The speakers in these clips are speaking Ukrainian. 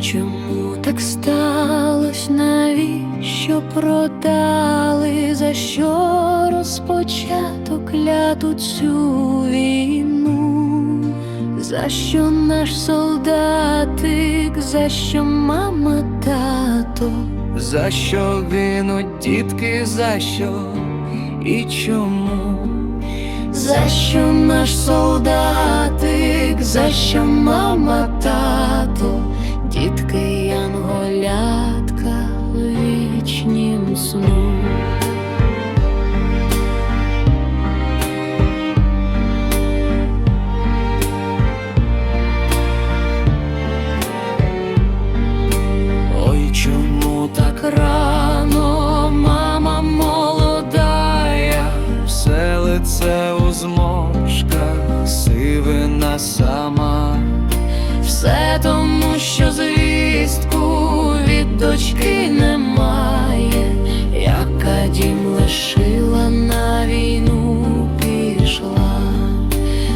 чому так сталося, навіщо продали, за що розпочато кляту цю війну, за що наш солдатик, за що мама тато, за що гинуть дітки, за що? І чому? За що наш солдатик, за що мама? Що звістку від дочки немає, яка дім лишила на війну пішла.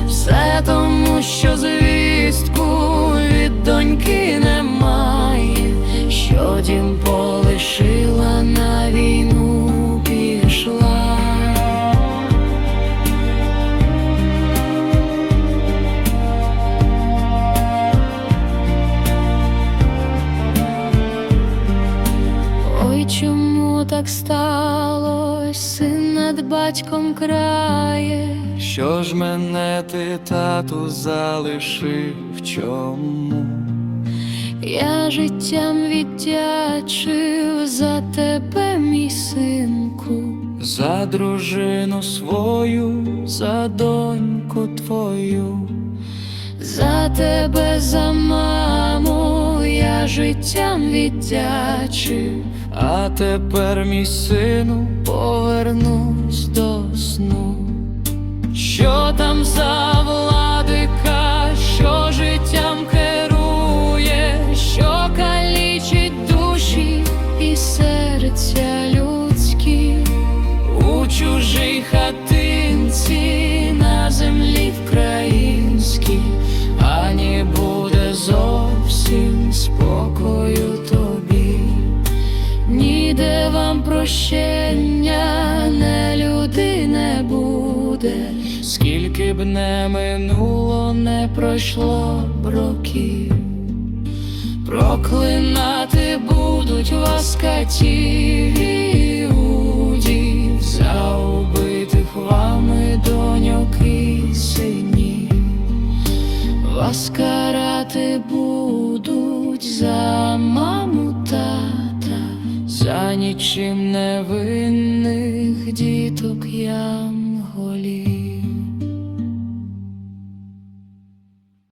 Все тому, що звістку від доньки немає, що дім полишила так сталось, син над батьком крає, Що ж мене ти, тату, залишив чому? я життям віддячив за тебе, мій синку, За дружину свою, за доньку твою. за тебе, за маму, я життям віддячив, А тепер, мій сину, повернусь до сну. що там за прощення, не люди не буде, Скільки б не минуло, не пройшло б років. проклинати будуть вас і удів, За убитих вами доньок і синів. вас карати будуть за маму. За нічим невинних діток янголів.